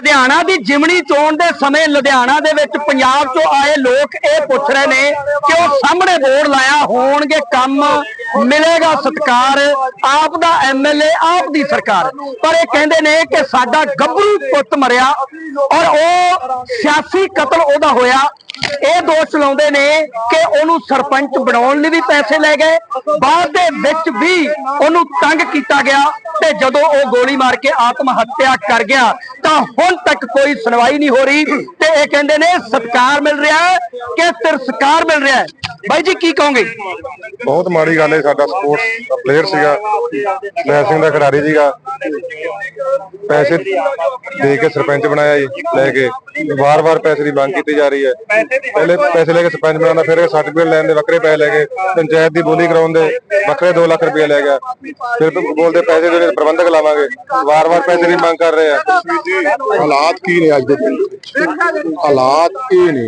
ਲੁਧਿਆਣਾ ਦੀ ਜਿਮਣੀ ਚੋਣ ਦੇ ਸਮੇਂ ਲੁਧਿਆਣਾ ਦੇ ਵਿੱਚ ਪੰਜਾਬ ਤੋਂ ਆਏ ਲੋਕ ਇਹ ਪੁੱਛ ਰਹੇ ਨੇ ਕਿ ਉਹ ਸਾਹਮਣੇ ਬੋਰਡ ਲਾਇਆ ਹੋਣਗੇ ਕੰਮ, ਮਿਲੇਗਾ ਸਤਕਾਰ, ਆਪ ਦਾ ਐਮਐਲਏ ਆਪ ਦੀ ਸਰਕਾਰ। ਪਰ ਇਹ ਕਹਿੰਦੇ ਨੇ ਕਿ ਸਾਡਾ ਗੱਭਰੂ ਪੁੱਤ ਮਰਿਆ ਔਰ ਉਹ ਸਿਆਸੀ ਕਤਲ ਉਹਦਾ ਹੋਇਆ। ਇਹ ਦੋਸ਼ ਲਾਉਂਦੇ ਨੇ ਕਿ ਉਹਨੂੰ ਸਰਪੰਚ ਬਣਾਉਣ ਲਈ ਵੀ ਪੈਸੇ ਲੈ ਗਏ, ਬਾਅਦ ਦੇ ਵਿੱਚ ਵੀ ਉਹਨੂੰ ਤੰਗ ਕੀਤਾ ਗਿਆ ਤੇ ਜਦੋਂ ਉਹ ਗੋਲੀ ਮਾਰ ਕੇ ਆਤਮ ਹੱਤਿਆ ਕਰ ਗਿਆ, ਤਾਂ ਹੁਣ ਤੱਕ ਕੋਈ ਸੁਣਵਾਈ ਨਹੀਂ ਹੋ ਰਹੀ ਤੇ ਇਹ ਕਹਿੰਦੇ ਨੇ ਸਤਕਾਰ ਮਿਲ ਰਿਹਾ ਹੈ ਕਿ ਤਿਰਸਕਾਰ ਮਿਲ ਰਿਹਾ ਬਾਈ ਜੀ ਕੀ ਕਹੋਗੇ? ਬਹੁਤ ਮਾੜੀ ਗੱਲ ਹੈ ਸਾਡਾ ਸਪੋਰਟਸ ਦਾ ਪਲੇਅਰ ਸੀਗਾ। ਮੈਂ ਸਿੰਘ ਦਾ ਖਿਡਾਰੀ ਸੀਗਾ। ਪੈਸੇ ਦੇ ਕੇ ਸਰਪੰਚ ਬਣਾਇਆ ਜੀ ਲੈ ਕੇ। ਵਾਰ-ਵਾਰ ਪੈਸੇ ਦੀ ਮੰਗ ਕੀਤੀ ਜਾ ਰਹੀ ਹੈ। ਪਹਿਲੇ ਪੈਸੇ ਲੈ ਕੇ ਸਰਪੰਚ ਬਣਾਉਣਾ ਫਿਰ ਸਰਟੀਫਿਕੇਟ ਲੈਣ ਦੇ ਵੱਖਰੇ ਪੈਸੇ ਲੈ ਕੇ ਪੰਚਾਇਤ ਦੀ ਬੋਲੀ ਕਰਾਉਣ ਦੇ ਵੱਖਰੇ 2 ਲੱਖ ਰੁਪਏ ਲੈ ਗਿਆ। ਫਿਰ ਬੋਲਦੇ ਪੈਸੇ ਦੇ ਪ੍ਰਬੰਧਕ ਲਾਵਾਂਗੇ। ਵਾਰ-ਵਾਰ ਪੈਸੇ ਦੀ ਮੰਗ ਕਰ ਰਹੇ ਆ। ਹਾਲਾਤ ਕੀ ਨੇ ਅੱਜ ਦੇ? ਹਾਲਾਤ ਇਹ ਨੇ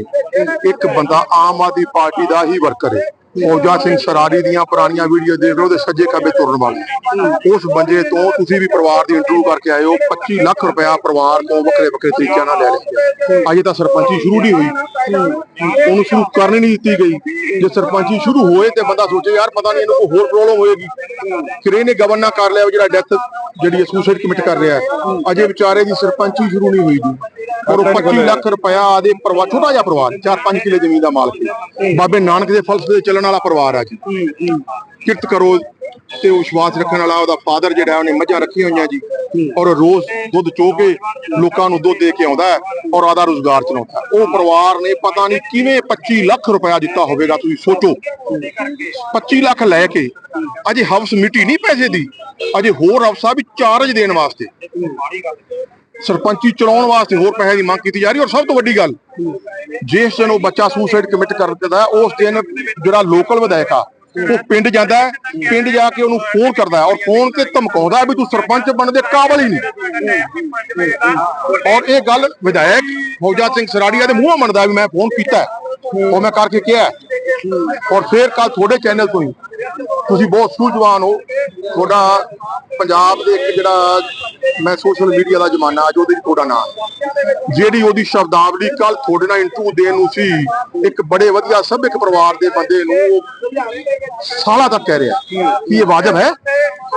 ਇੱਕ ਬੰਦਾ ਆਮ ਆਦਮੀ ਪਾਰਟੀ ਦਾ ਹੀ ਵਰਕਰ ਹੈ ਮੌਜਾ ਸਿੰਘ ਸਰਾਰੀ ਦੀਆਂ ਪੁਰਾਣੀਆਂ ਵੀਡੀਓ ਦੇਖ ਲਓ ਤੇ ਸੱਜੇ ਖੱਬੇ ਤੁਰਨ ਵਾਲੇ। ਉਸ ਬੰਦੇ ਤੋਂ ਤੁਸੀਂ ਵੀ ਪਰਿਵਾਰ ਦੀ ਇੰਟਰਵਿਊ ਕਰਕੇ ਆਏ ਹੋ 25 ਲੱਖ ਰੁਪਇਆ ਪਰਿਵਾਰ ਤੋਂ ਵੱਖਰੇ ਵੱਖਰੇ ਤਰੀਕਿਆਂ ਨਾਲ ਲੈ ਲਿਆ ਅਜੇ ਤਾਂ ਸਰਪੰਚੀ ਸ਼ੁਰੂ ਨਹੀਂ ਹੋਈ। ਉਹਨੂੰ ਸ਼ੁਰੂ ਕਰਨੀ ਨਹੀਂ ਦਿੱਤੀ ਗਈ। ਜੇ ਸਰਪੰਚੀ ਸ਼ੁਰੂ ਹੋਏ ਤੇ ਬੰਦਾ ਸੋਚੇ ਯਾਰ ਪਤਾ ਨਹੀਂ ਇਹਨੂੰ ਕੋਈ ਹੋਰ ਪ੍ਰੋਬਲਮ ਹੋਏਗੀ। ਫਿਰ ਇਹਨੇ ਗਵਰਨਰ ਕਰ ਲਿਆ ਜਿਹੜਾ ਡੈਥ ਜਿਹੜੀ ਸੁਸਾਈਡ ਕਮਿਟ ਕਰ ਰਿਹਾ ਹੈ। ਅਜੇ ਵਿਚਾਰੇ ਦੀ ਸਰਪੰਚੀ ਸ਼ੁਰੂ ਨਹੀਂ ਹੋਈ ਜੀ। ਔਰ ਉਹ 25 ਲੱਖ ਰੁਪਇਆ ਆਦੇ ਪਰਿਵਾਰ ਛੋਟਾ ਜਿਹਾ ਪਰਿਵਾਰ 4-5 ਕਿਲੇ ਜ਼ਮੀਨ ਦਾ ਮਾਲਕ ਹੈ। ਬਾਬੇ ਨਾਨਕ ਦੇ ਫਲਸਫੇ ਤੇ ਚੱਲਣ ਵਾਲਾ ਪਰਿਵਾਰ ਆ ਜੀ। ਕਿਰਤ ਕਰੋ ਤੇ ਉਹ ਵਿਸ਼ਵਾਸ ਰੱਖਣ ਵਾਲਾ ਉਹਦਾ ਫਾਦਰ ਜਿਹੜਾ ਉਹਨੇ ਮੱਝਾਂ ਰੱਖੀਆਂ ਹੋਈਆਂ ਜੀ। ਔਰ ਰੋਜ਼ ਦੁੱਧ ਚੋ ਕੇ ਲੋਕਾਂ ਨੂੰ ਦੁੱਧ ਦੇ ਕੇ ਆਉਂਦਾ ਔਰ ਆਦਾ ਰੋਜ਼ਗਾਰ ਚਲਾਉਂਦਾ। ਉਹ ਪਰਿਵਾਰ ਨੇ ਪਤਾ ਨਹੀਂ ਕਿਵੇਂ 25 ਲੱਖ ਰੁਪਇਆ ਦਿੱਤਾ ਹੋਵੇਗਾ ਤੁਸੀਂ ਸੋਚੋ। 25 ਲੱਖ ਲੈ ਕੇ ਅਜੇ ਹਵਸ ਮਿਟੀ ਨਹੀਂ ਪੈਸੇ ਦੀ। ਅਜੇ ਹੋਰ ਹਵਸਾ ਵੀ ਚਾਰਜ ਦੇਣ ਵਾਸਤੇ। ਸਰਪੰਚੀ ਚਲਾਉਣ ਵਾਸਤੇ ਹੋਰ ਪੈਸੇ ਦੀ ਮੰਗ ਕੀਤੀ ਜਾ ਰਹੀ ਔਰ ਸਭ ਤੋਂ ਵੱਡੀ ਗੱਲ ਜਿਸ ਦਿਨ ਉਹ ਬੱਚਾ ਸੁਸਾਈਡ ਕਮਿਟ ਕਰਦਾ ਹੈ, ਉਸ ਦਿਨ ਜਿਹੜਾ ਲੋਕਲ ਵਿਧਾਇਕ ਆ ਉਹ ਪਿੰਡ ਜਾਂਦਾ ਪਿੰਡ ਜਾ ਕੇ ਉਹਨੂੰ ਫੋਨ ਕਰਦਾ ਔਰ ਫੋਨ ਤੇ ਧਮਕਾਉਂਦਾ ਵੀ ਤੂੰ ਸਰਪੰਚ ਬਣਨ ਦੇ ਕਾਬਲ ਹੀ ਨਹੀਂ। ਔਰ ਇਹ ਗੱਲ ਵਿਧਾਇਕ ਫੌਜਾ ਸਿੰਘ ਸਰਾੜੀਆ ਦੇ ਮੂੰਹੋਂ ਮੰਨਦਾ ਵੀ ਮੈਂ ਫੋਨ ਕੀਤਾ ਉਹ ਮੈਂ ਕਰਕੇ ਕਿਹਾ ਔਰ ਫਿਰ ਕੱਲ ਤੁਹਾਡੇ ਚੈਨਲ ਤੋਂ ਹੀ ਤੁਸੀਂ ਬਹੁਤ ਸੂਝਵਾਨ ਹੋ ਤੁਹਾਡਾ ਪੰਜਾਬ ਦੇ ਇੱਕ ਜਿਹੜਾ ਮੈਂ ਸੋਸ਼ਲ ਮੀਡੀਆ ਦਾ ਜ਼ਮਾਨਾ, ਅੱਜ ਉਹਦੇ ਤੁਹਾਡਾ ਨਾਮ। ਜਿਹੜੀ ਉਹਦੀ ਸ਼ਬਦਾਵਲੀ ਕੱਲ ਤੁਹਾਡੇ ਨਾਲ ਇੰਟਰਵਿਊ ਦੇਣ ਨੂੰ ਸੀ, ਇੱਕ ਬੜੇ ਵਧੀਆ ਸਭਿਅਕ ਪਰਿਵਾਰ ਦੇ ਬੰਦੇ ਨੂੰ ਸਾਲਾ ਤੱਕ ਕਹਿ ਰਿਹਾ। ਕਿ ਇਹ ਵਾਜਬ ਹੈ?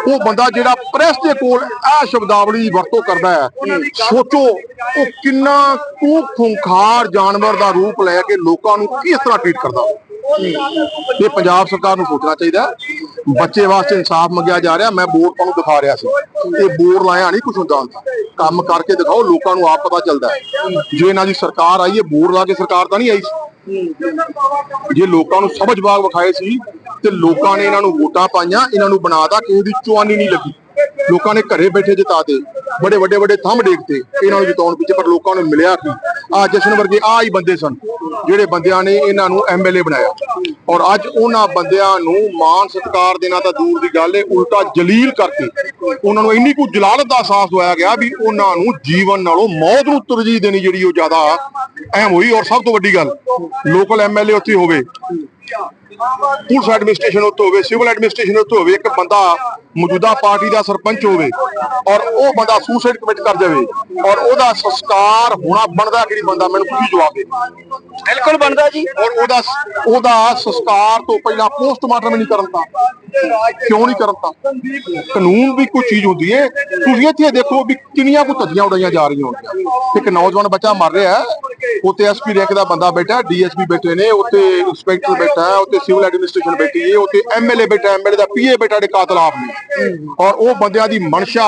ਉਹ ਬੰਦਾ ਜਿਹੜਾ ਪ੍ਰੈਸ ਦੇ ਕੋਲ ਆ ਸ਼ਬਦਾਵਲੀ ਦੀ ਵਰਤੋਂ ਕਰਦਾ ਹੈ, ਸੋਚੋ ਉਹ ਕਿੰਨਾ ਕੁ ਖੁੰਖਾਰ ਜਾਨਵਰ ਦਾ ਰੂਪ ਲੈ ਕੇ ਲੋਕਾਂ ਨੂੰ ਕਿਸ ਤਰ੍ਹਾਂ ਟ੍ਰੀਟ ਕਰਦਾ ਇਹ ਪੰਜਾਬ ਸਰਕਾਰ ਨੂੰ ਸੋਚਣਾ ਚਾਹੀਦਾ ਬੱਚੇ ਵਾਸਤੇ ਇਨਸਾਫ ਮੰਗਿਆ ਜਾ ਰਿਹਾ। ਮੈਂ ਬੋਰਡ ਤੁਹਾਨੂੰ ਦਿਖਾ ਰਿਹਾ ਸੀ। ਇਹ ਬੋਰਡ ਲਾਇਆ ਨਹੀਂ ਕੁਝ ਹੁੰਦਾ। ਹੁੰਦਾ ਕੰਮ ਕਰਕੇ ਦਿਖਾਓ, ਲੋਕਾਂ ਨੂੰ ਆਪ ਪਤਾ ਚੱਲਦਾ ਜੇ ਇਹਨਾਂ ਦੀ ਸਰਕਾਰ ਆਈ ਹੈ ਬੋਰਡ ਲਾ ਕੇ ਸਰਕਾਰ ਤਾਂ ਨਹੀਂ ਆਈ। ਸੀ ਜੇ ਲੋਕਾਂ ਨੂੰ ਸਮਝ ਬਾਗ ਵਿਖਾਏ ਸੀ, ਤੇ ਲੋਕਾਂ ਨੇ ਇਹਨਾਂ ਨੂੰ ਵੋਟਾਂ ਪਾਈਆਂ, ਇਹਨਾਂ ਨੂੰ ਬਣਾਤਾ, ਕਿਸੇ ਦੀ ਚੁਆਨੀ ਨਹੀਂ ਲੱਗੀ। ਲੋਕਾਂ ਨੇ ਘਰੇ ਬੈਠੇ ਜਿਤਾਤੇ। ਬੜੇ ਵੱਡੇ ਵੱਡੇ ਥੰਮ ਡੇਕਤੇ ਇਹਨਾਂ ਨੂੰ ਜਿਤਾਉਣ ਪਿੱਛੇ ਪਰ ਲੋਕਾਂ ਨੂੰ ਮਿਲਿਆ ਕੀ? ਆ ਜਸ਼ਨ ਵਰਗੇ ਆ ਹੀ ਬੰਦੇ ਸਨ, ਜਿਹੜੇ ਬੰਦਿਆਂ ਨੇ ਇਹਨਾਂ ਨੂੰ ਐਮਐਲਏ ਬਣਾਇਆ। ਔਰ ਅੱਜ ਉਹਨਾਂ ਬੰਦਿਆਂ ਨੂੰ ਮਾਨ ਸਤਕਾਰ ਦੇਣਾ ਤਾਂ ਦੂਰ ਦੀ ਗੱਲ ਹੈ ਉਲਟਾ ਜਲੀਲ ਕਰਕੇ ਉਹਨਾਂ ਨੂੰ ਇੰਨੀ ਕੁ ਜਲਾਲਤ ਦਾ ਅਹਿਸਾਸ ਹੋਇਆ ਗਿਆ ਵੀ ਉਹਨਾਂ ਨੂੰ ਜੀਵਨ ਨਾਲੋਂ ਮੌਤ ਨੂੰ ਤਰਜੀਹ ਦੇਣੀ ਜਿਹੜੀ ਉਹ ਜ਼ਿਆਦਾ ਅਹਿਮ ਹੋਈ। ਔਰ ਸਭ ਤੋਂ ਵੱਡੀ ਗੱਲ, ਲੋਕਲ ਐਮਐਲਏ ਉੱਥੇ ਹੋਵੇ। ਪੁਲਿਸ ਐਡਮਿਨਿਸਟ੍ਰੇਸ਼ਨ ਉੱਤੇ ਹੋਵੇ ਸਿਵਲ ਐਡਮਿਨਿਸਟ੍ਰੇਸ਼ਨ ਉੱਤੇ ਹੋਵੇ ਇੱਕ ਬੰਦਾ ਮੌਜੂਦਾ ਪਾਰਟੀ ਦਾ ਸਰਪੰਚ ਹੋਵੇ ਔਰ ਉਹ ਬੰਦਾ ਸੁਸਾਈਡ ਕਮਿਟ ਕਰ ਜਾਵੇ ਔਰ ਉਹਦਾ ਸੰਸਕਾਰ ਹੋਣਾ ਬਣਦਾ ਕਿਹੜੀ ਬੰਦਾ ਮੈਨੂੰ ਤੁਸੀਂ ਜਵਾਬ ਦੇ ਬਿਲਕੁਲ ਬਣਦਾ ਜੀ। ਔਰ ਉਹਦਾ ਉਹਦਾ ਸੰਸਕਾਰ ਤੋਂ ਪਹਿਲਾਂ ਪੋਸਟਮਾਰਟਮ ਨਹੀਂ ਕਰਨ ਦਾ ਕਿਉਂ ਨਹੀਂ ਕਰਨ ਦਾ ਕਾਨੂੰਨ ਵੀ ਕੋਈ ਚੀਜ਼ ਹੁੰਦੀ ਹੈ। ਤੁਸੀਂ ਇੱਥੇ ਦੇਖੋ ਵੀ ਕਿੰਨੀਆਂ ਕੋ ਧੱਜੀਆਂ ਉਡਾਈਆਂ ਜਾ ਰਹੀਆਂ ਹੁੰਦੀਆਂ ਇੱਕ ਨੌਜਵਾਨ ਬੱਚਾ ਮਰ ਰਿਹਾ ਉੱਤੇ ਐਸਪੀ ਰੈਂਕ ਦਾ ਬੰਦਾ ਬੈਠਾ ਡੀਐਸਪੀ ਬੈਠੇ ਨੇ ਉੱਤੇ ਇੰਸਪੈਕਟਰ ਬੈਠਾ ਹੈ ਉੱਤੇ ਸਿਵਲ ਐਡਮਿਨਿਸਟ੍ਰੇਸ਼ਨ ਬੈਠੀ ਹੈ ਉੱਤੇ ਐਮਐਲਏ ਬੈਠਾ ਐਮਐਲਏ ਦਾ ਪੀਏ ਬੈਠਾ ਦੇ ਕਾਤਲ ਆਪ ਨੇ। ਔਰ ਉਹ ਬੰਦਿਆਂ ਦੀ ਮਨਸ਼ਾ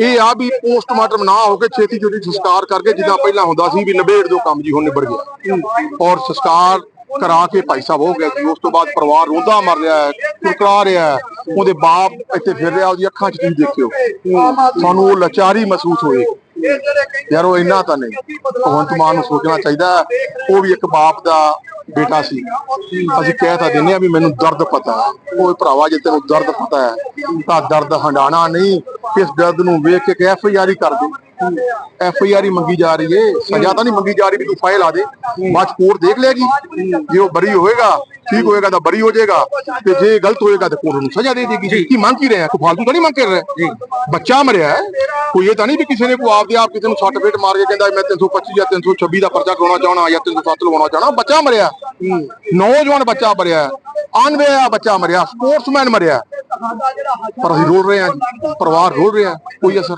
ਇਹ ਆ ਵੀ ਪੋਸਟਮਾਰਟਮ ਨਾ ਹੋ ਕੇ ਛੇਤੀ ਛੇਤੀ ਸੰਸਕਾਰ ਕਰਕੇ, ਜਿੱਦਾਂ ਪਹਿਲਾਂ ਹੁੰਦਾ ਸੀ ਵੀ ਨਿਬੇੜ ਦੋ ਕੰਮ ਜੀ ਹੁਣ ਨਿਬੜ ਗਿਆ। ਔਰ ਸੰਸਕਾਰ ਕਰਾ ਕੇ ਭਾਈ ਸਾਹਿਬ ਹੋ ਗਿਆ ਜੀ ਉਸ ਤੋਂ ਬਾਅਦ ਪਰਿਵਾਰ ਰੋਂਦਾ ਮਰ ਰਿਹਾ ਹੈ, ਕੁਰਕਰਾ ਰਿਹਾ ਹੈ। ਉਹਦੇ ਬਾਪ ਇੱਥੇ ਫਿਰ ਰਿਹਾ, ਉਹਦੀ ਅੱਖਾਂ 'ਚ ਤੁਸੀਂ ਦੇਖਿਓ। ਸਾਨੂੰ ਉਹ ਲਾਚਾਰੀ ਮਹਿਸੂਸ ਹੋਏ ਯਾਰ ਉਹ ਇੰਨਾ ਤਾਂ ਨਹੀਂ। ਭਗਵੰਤ ਮਾਨ ਨੂੰ ਸੋਚਣਾ ਚਾਹੀਦਾ ਉਹ ਵੀ ਇੱਕ ਬਾਪ ਦਾ ਬੇਟਾ ਸੀ ਅਸੀਂ ਕਹਿ ਤਾਂ ਦਿੰਦੇ ਆ ਵੀ ਮੈਨੂੰ ਦਰਦ ਪਤਾ ਹੈ। ਉਹ ਭਰਾਵਾ ਜੇ ਤੈਨੂੰ ਦਰਦ ਪਤਾ ਹੈ ਤਾਂ ਦਰਦ ਹੰਡਾਣਾ ਨਹੀਂ। ਇਸ ਦਰਦ ਨੂੰ ਵੇਖ ਕੇ ਐਫ ਆਈ ਆਰ ਹੀ ਕਰ ਦੇ। ਐਫ ਆਈ ਆਰ ਹੀ ਮੰਗੀ ਜਾ ਰਹੀ ਏ। ਸਜ਼ਾ ਤਾਂ ਨਹੀਂ ਮੰਗੀ ਜਾ ਰਹੀ ਵੀ ਤੂੰ ਫਾਈਲ ਲਾ ਦੇ। ਬਾਅਦ ਕੋਰਟ ਦੇਖ ਲੇਗੀ ਜੇ ਉਹ ਬਰੀ ਹੋਏਗਾ ਠੀਕ ਹੋਏਗਾ ਤਾਂ ਬਰੀ ਹੋ ਜਾਏਗਾ। ਤੇ ਜੇ ਗਲਤ ਹੋਏਗਾ ਤਾਂ ਕੋਰਟ ਨੂੰ ਸਜ਼ਾ ਦੇ ਦੇਗੀ। ਕੀ ਮੰਗ ਕੀ ਰਿਹਾ ਕੋਈ ਫਾਲਤੂ ਤਾਂ ਨਹੀਂ ਮੰਗ ਕਰ ਰਿਹਾ? ਜੀ। ਬੱਚਾ ਮਰਿਆ ਹੈ। ਕੋਈ ਇਹ ਤਾਂ ਨਹੀਂ ਵੀ ਕਿਸੇ ਨੇ ਕੋਈ ਆਪਦੇ ਆਪ ਕਿਸੇ ਨੂੰ ਸੱਟ ਫੇਟ ਮਾਰ ਕੇ ਕਹਿੰਦਾ ਮੈਂ 325 ਜਾਂ 326 ਦਾ ਪਰਚਾ ਕਰਾਉਣਾ ਚਾਹਣਾ ਜਾਂ 307 ਲਵਾਉਣਾ ਚਾਹਣਾ ਬੱਚਾ ਮਰਿਆ। ਨੌਜਵਾਨ ਬੱਚਾ ਮਰਿਆ ਅਨਵੇਆ ਬੱਚਾ ਮਰਿਆ, ਸਪੋਰਟਸਮੈਨ ਮਰਿਆ। ਪਰ ਅਸੀਂ ਰੋਲ ਰਹੇ ਹਾਂ ਪਰਿਵਾਰ ਰੋਲ ਰਿਹਾ ਕੋਈ ਅਸਰ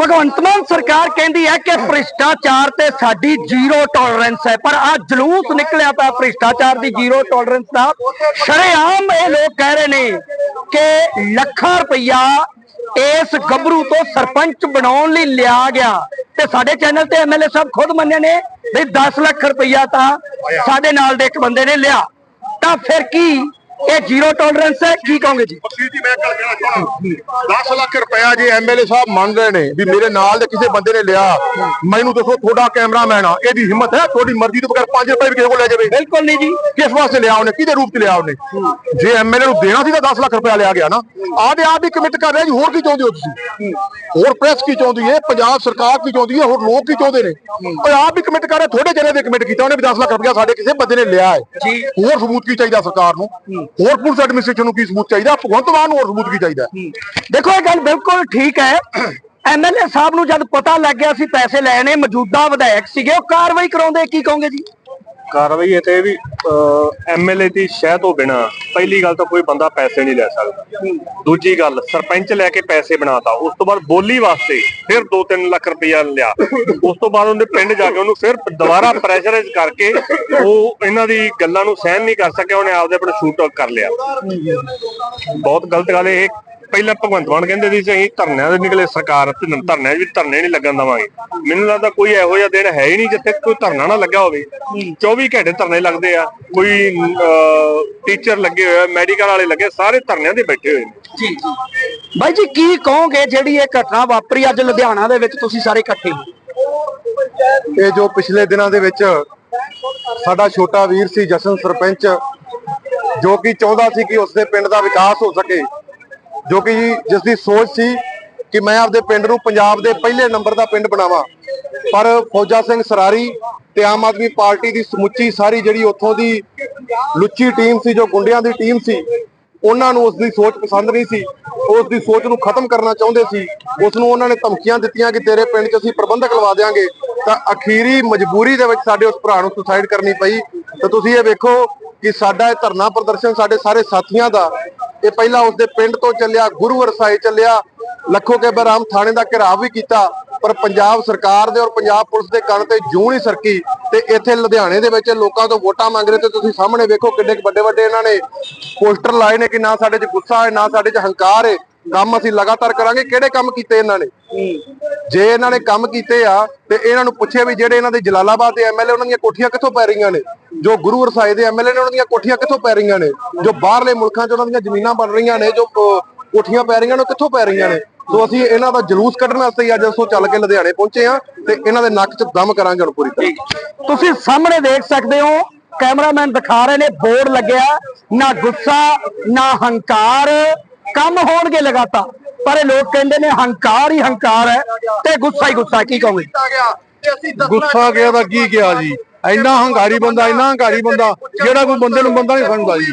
ਭਗਵੰਤ ਮਾਨ ਸਰਕਾਰ ਕਹਿੰਦੀ ਹੈ ਕਿ ਭ੍ਰਿਸ਼ਟਾਚਾਰ ਤੇ ਸਾਡੀ ਜ਼ੀਰੋ ਟੋਲਰੈਂਸ ਹੈ। ਪਰ ਆ ਜਲੂਸ ਨਿਕਲਿਆ ਪਿਆ ਭ੍ਰਿਸ਼ਟਾਚਾਰ ਦੀ ਜ਼ੀਰੋ ਟੋਲਰੈਂਸ ਦਾ ਸ਼ਰੇਆਮ ਇਹ ਲੋਕ ਕਹਿ ਰਹੇ ਨੇ ਕਿ ਲੱਖਾਂ ਰੁਪਈਆ ਇਸ ਗੱਭਰੂ ਤੋਂ ਸਰਪੰਚ ਬਣਾਉਣ ਲਈ ਲਿਆ ਗਿਆ। ਤੇ ਸਾਡੇ ਚੈਨਲ ਤੇ ਐਮਐਲਏ ਸਾਹਿਬ ਖੁਦ ਮੰਨੇ ਨੇ ਵੀ 10 ਲੱਖ ਰੁਪਈਆ ਤਾਂ ਸਾਡੇ ਨਾਲ ਦੇ ਇੱਕ ਬੰਦੇ ਨੇ ਲਿਆ। ਤਾਂ ਫਿਰ ਕੀ? ਇਹ ਜ਼ੀਰੋ ਟੋਲਰੈਂਸ ਹੈ ਕੀ ਕਹੋਗੇ ਜੀ? ਬਖਸ਼ੀਸ਼ ਜੀ ਮੈਂ ਗੱਲ ਕਹਿਣਾ ਚਾਹਣਾ 10 ਲੱਖ ਰੁਪਇਆ ਜੇ ਐਮਐਲਏ ਸਾਹਿਬ ਮੰਨ ਰਹੇ ਨੇ ਵੀ ਮੇਰੇ ਨਾਲ ਦੇ ਕਿਸੇ ਬੰਦੇ ਨੇ ਲਿਆ ਮੈਨੂੰ ਦੱਸੋ ਤੁਹਾਡਾ ਕੈਮਰਾਮੈਨ ਆ ਇਹਦੀ ਹਿੰਮਤ ਹੈ ਤੁਹਾਡੀ ਮਰਜ਼ੀ ਤੋਂ ਬਗੈਰ 5 ਰੁਪਏ ਵੀ ਕਿਸੇ ਕੋਲ ਲੈ ਜਾਵੇ। ਬਿਲਕੁਲ ਨਹੀਂ ਜੀ। ਕਿਸ ਵਾਸਤੇ ਲਿਆ ਉਹਨੇ? ਕਿਹਦੇ ਰੂਪ ਚ ਲਿਆ ਉਹਨੇ? ਜੇ ਐਮਐਲਏ ਨੂੰ ਦੇਣਾ ਸੀ ਤਾਂ 10 ਲੱਖ ਰੁਪਇਆ ਲਿਆ ਗਿਆ ਨਾ। ਆਦੇ ਆਪ ਹੀ ਕਮਿਟ ਕਰ ਰਿਹਾ ਜੀ ਹੋਰ ਕੀ ਚਾਹੁੰਦੇ ਹੋ ਤੁਸੀਂ? ਹੋਰ ਪ੍ਰੈਸ ਕੀ ਚਾਹੁੰਦੀ ਹੈ? ਪੰਜਾਬ ਸਰਕਾਰ ਕੀ ਚਾਹੁੰਦੀ ਹੈ? ਹੋਰ ਲੋਕ ਕੀ ਚਾਹੁੰਦੇ ਨੇ? ਆਪ ਹੀ ਕਮਿਟ ਕਰ ਰਿਹਾ ਥੋੜੇ ਚਿਹਰੇ ਦੇ ਕਮਿਟ ਕੀਤਾ ਉਹਨੇ ਵੀ 10 ਲੱਖ ਰੁਪਇਆ ਸਾਡੇ ਕਿਸੇ ਬੰਦੇ ਨੇ ਲਿਆ ਹੈ। ਹੋਰ ਸਬੂਤ ਕੀ ਚਾਹੀਦਾ ਸਰਕਾਰ ਨੂੰ? ਹੋਰ ਪੁਲਿਸ ਐਡਮਿਨਿਸਟ੍ਰੇਸ਼ਨ ਨੂੰ ਕੀ ਸਬੂਤ ਚਾਹੀਦਾ? ਭਗਵੰਤ ਮਾਨ ਨੂੰ ਹੋਰ ਸਬੂਤ ਕੀ ਚਾਹੀਦਾ ਦੇਖੋ ਇਹ ਗੱਲ ਬਿਲਕੁਲ ਠੀਕ ਹੈ। ਐਮਐਲਏ ਸਾਹਿਬ ਨੂੰ ਜਦ ਪਤਾ ਲੱਗ ਗਿਆ ਸੀ ਪੈਸੇ ਲੈਣੇ ਮੌਜੂਦਾ ਵਿਧਾਇਕ ਸੀਗੇ ਉਹ ਕਾਰਵਾਈ ਕਰਾਉਂਦੇ ਕੀ ਕਹੋਗੇ ਜੀ? ਕਾਰਵਾਈ ਇਹ ਤੇ ਵੀ ਐਮਐਲਏ ਦੀ ਸ਼ਹਿ ਤੋਂ ਬਿਨਾ ਪਹਿਲੀ ਗੱਲ ਤਾਂ ਕੋਈ ਬੰਦਾ ਪੈਸੇ ਨਹੀਂ ਲੈ ਸਕਦਾ। ਦੂਜੀ ਗੱਲ, ਸਰਪੰਚ ਲੈ ਕੇ ਪੈਸੇ ਬਣਾਤਾ, ਉਸ ਤੋਂ ਬਾਅਦ ਬੋਲੀ ਵਾਸਤੇ ਫਿਰ 2-3 ਲੱਖ ਰੁਪਇਆ ਲਿਆ। ਉਸ ਤੋਂ ਬਾਅਦ ਉਹਨੇ ਪਿੰਡ ਜਾ ਕੇ ਉਹਨੂੰ ਫਿਰ ਦੁਬਾਰਾ ਪ੍ਰੈਸ਼ਰਾਈਜ਼ ਕਰਕੇ ਉਹ ਇਹਨਾਂ ਦੀ ਗੱਲਾਂ ਨੂੰ ਸਹਿਨ ਨਹੀਂ ਕਰ ਸਕਿਆ, ਉਹਨੇ ਆਪਦੇ ਆਪਣੇ ਸ਼ੂਟ ਆਊਟ ਕਰ ਲਿਆ। ਬਹੁਤ ਗਲਤ ਗੱਲ ਇਹ ਪਹਿਲਾਂ ਭਗਵੰਤ ਮਾਨ ਕਹਿੰਦੇ ਸੀ ਅਸੀਂ ਧਰਨਿਆਂ ਦੇ ਨਿਕਲੇ ਸਰਕਾਰ ਤੇ ਧਰਨਿਆਂ 'ਚ ਵੀ ਧਰਨੇ ਨਹੀਂ ਲੱਗਣ ਦਵਾਂਗੇ। ਮੈਨੂੰ ਲੱਗਦਾ ਕੋਈ ਇਹੋ ਜਿਹਾ ਦਿਨ ਹੈ ਹੀ ਨਹੀਂ ਜਿੱਥੇ ਕੋਈ ਧਰਨਾ ਨਾ ਲੱਗਾ ਹੋਵੇ। 24 ਘੰਟੇ ਧਰਨੇ ਲੱਗਦੇ ਆ। ਕੋਈ ਟੀਚਰ ਲੱਗੇ ਹੋਏ ਆ ਮੈਡੀਕਲ ਵਾਲੇ ਲੱਗੇ ਸਾਰੇ ਧਰਨਿਆਂ ਤੇ ਬੈਠੇ ਹੋਏ ਨੇ। ਜੀ ਜੀ। ਬਾਈ ਜੀ ਕੀ ਕਹੋਗੇ ਜਿਹੜੀ ਇਹ ਘਟਨਾ ਵਾਪਰੀ ਅੱਜ ਲੁਧਿਆਣਾ ਦੇ ਵਿੱਚ ਤੁਸੀਂ ਸਾਰੇ ਇਕੱਠੇ ਹੋ? ਇਹ ਜੋ ਪਿਛਲੇ ਦਿਨਾਂ ਦੇ ਵਿੱਚ ਸਾਡਾ ਛੋਟਾ ਵੀਰ ਸੀ ਜਸ਼ਨ ਸਰਪੰਚ ਜੋ ਕਿ ਚਾਹੁੰਦਾ ਸੀ ਕਿ ਉਸਦੇ ਪਿੰਡ ਦਾ ਵਿਕਾਸ ਹੋ ਸਕੇ। ਜੋ ਕਿ ਜਿਸ ਦੀ ਸੋਚ ਸੀ ਕਿ ਮੈਂ ਆਪਦੇ ਪਿੰਡ ਨੂੰ ਪੰਜਾਬ ਦੇ ਪਹਿਲੇ ਨੰਬਰ ਦਾ ਪਿੰਡ ਬਣਾਵਾਂ। ਪਰ ਫੌਜਾ ਸਿੰਘ ਸਰਾਰੀ ਤੇ ਆਮ ਆਦਮੀ ਪਾਰਟੀ ਦੀ ਸਮੁੱਚੀ ਸਾਰੀ ਜਿਹੜੀ ਉੱਥੋਂ ਦੀ ਲੁੱਚੀ ਟੀਮ ਸੀ, ਜੋ ਗੁੰਡਿਆਂ ਦੀ ਟੀਮ ਸੀ, ਉਹਨਾਂ ਨੂੰ ਉਸ ਦੀ ਸੋਚ ਪਸੰਦ ਨਹੀਂ ਸੀ। ਉਸ ਦੀ ਸੋਚ ਨੂੰ ਖਤਮ ਕਰਨਾ ਚਾਹੁੰਦੇ ਸੀ। ਉਸ ਨੂੰ ਉਹਨਾਂ ਨੇ ਧਮਕੀਆਂ ਦਿੱਤੀਆਂ ਕਿ ਤੇਰੇ ਪਿੰਡ 'ਚ ਅਸੀਂ ਪ੍ਰਬੰਧਕ ਲਵਾ ਦੇਾਂਗੇ ਤਾਂ ਅਖੀਰੀ ਮਜਬੂਰੀ ਦੇ ਵਿੱਚ ਸਾਡੇ ਉਸ ਭਰਾ ਨੂੰ ਸੁਸਾਈਡ ਕਰਨੀ ਪਈ। ਤਾਂ ਤੁਸੀਂ ਇਹ ਵੇਖੋ ਕਿ ਸਾਡਾ ਇਹ ਧਰਨਾ ਪ੍ਰਦਰਸ਼ਨ ਸਾਡੇ ਸਾਰੇ ਸਾਥੀਆਂ ਦਾ ਇਹ ਪਹਿਲਾਂ ਉਸਦੇ ਪਿੰਡ ਤੋਂ ਚੱਲਿਆ, ਗੁਰੂ ਵਰਸਾਈ ਚੱਲਿਆ, ਲੱਖੋ ਕੇ ਬਰਾਮ ਥਾਣੇ ਦਾ ਘਿਰਾਵ ਵੀ ਕੀਤਾ, ਪਰ ਪੰਜਾਬ ਸਰਕਾਰ ਦੇ ਔਰ ਪੰਜਾਬ ਪੁਲਿਸ ਦੇ ਕੰਨ ਤੇ ਜੂੰ ਨਹੀਂ ਸਰਕੀ ਤੇ ਇੱਥੇ ਲੁਧਿਆਣੇ ਦੇ ਵਿੱਚ ਲੋਕਾਂ ਤੋਂ ਵੋਟਾਂ ਮੰਗ ਰਹੇ ਤੇ ਤੁਸੀਂ ਸਾਹਮਣੇ ਵੇਖੋ ਕਿੰਨੇ ਵੱਡੇ ਵੱਡੇ ਇਹਨਾਂ ਨੇ ਪੋਸਟਰ ਲਾਏ ਨੇ ਕਿ ਨਾ ਸਾਡੇ 'ਚ ਗੁੱਸਾ ਹੈ, ਨਾ ਸਾਡੇ 'ਚ ਹੰਕਾਰ ਹੈ। ਕੰਮ ਅਸੀਂ ਲਗਾਤਾਰ ਕਰਾਂਗੇ, ਕਿਹੜੇ ਕੰਮ ਕੀਤੇ ਇਹਨਾਂ ਨੇ? ਜੇ ਇਹਨਾਂ ਨੇ ਕੰਮ ਕੀਤੇ ਆ, ਤੇ ਇਹਨਾਂ ਨੂੰ ਪੁੱਛਿਆ ਵੀ ਜਿਹੜੇ ਇਹਨਾਂ ਦੇ ਜਲਾਲਾਬਾਦ ਦੇ ਐਮਐਲਏ ਉਹਨਾਂ ਦੀਆਂ ਕੋਠੀਆਂ ਕਿੱਥੋਂ ਪੈ ਰਹੀਆਂ ਨੇ? ਜੋ ਗੁਰੂ ਰਸਾਏ ਦੇ ਐਮਐਲਏ ਨੇ ਉਹਨਾਂ ਦੀਆਂ ਕੋਠੀਆਂ ਕਿੱਥੋਂ ਪੈ ਰਹੀਆਂ ਨੇ? ਜੋ ਬਾਹਰਲੇ ਮੁਲਕਾਂ 'ਚ ਉਹਨਾਂ ਦੀਆਂ ਜ਼ਮੀਨਾਂ ਬਣ ਰਹੀਆਂ ਨੇ, ਜੋ ਕੋਠੀਆਂ ਪੈ ਰਹੀਆਂ ਨੇ ਕਿੱਥੋਂ ਪੈ ਰਹੀਆਂ ਨੇ? ਸੋ ਅਸੀਂ ਇਹਨਾਂ ਦਾ ਜਲੂਸ ਕੱਢਣ ਵਾਸਤੇ ਅੱਜ ਅਸੀਂ ਚੱਲ ਕੇ ਲੁਧਿਆਣੇ ਪਹੁੰਚੇ ਆ ਤੇ ਇਹਨਾਂ ਦੇ ਨੱਕ 'ਚ ਦਮ ਕਰਾਂਗੇ ਹੁਣ ਪੂਰੀ ਤਰ੍ਹਾਂ। ਤੁਸੀਂ ਸਾਹਮਣੇ ਦੇਖ ਸਕਦੇ ਹੋ, ਕੈਮਰਾਮੈਨ ਦਿਖਾ ਰਹੇ ਨੇ, ਬੋਰਡ ਲੱਗਿਆ, ਨਾ ਗੁੱਸਾ, ਨਾ ਹੰਕਾਰ। ਕੰਮ ਹੋਣਗੇ ਲਗਾਤਾਰ। ਪਰ ਇਹ ਲੋਕ ਕਹਿੰਦੇ ਨੇ ਹੰਕਾਰ ਹੀ ਹੰਕਾਰ ਹੈ ਤੇ ਗੁੱਸਾ ਹੀ ਗੁੱਸਾ ਕੀ ਕਹੋਗੇ? ਗੁੱਸਾ ਗਿਆ ਤਾਂ ਕੀ ਗਿਆ ਜੀ? ਇੰਨਾ ਹੰਕਾਰੀ ਬੰਦਾ ਇੰਨਾ ਹੰਕਾਰੀ ਬੰਦਾ ਜਿਹੜਾ ਕੋਈ ਬੰਦੇ ਨੂੰ ਬੰਦਾ ਨਹੀਂ ਸਮਝਦਾ ਜੀ।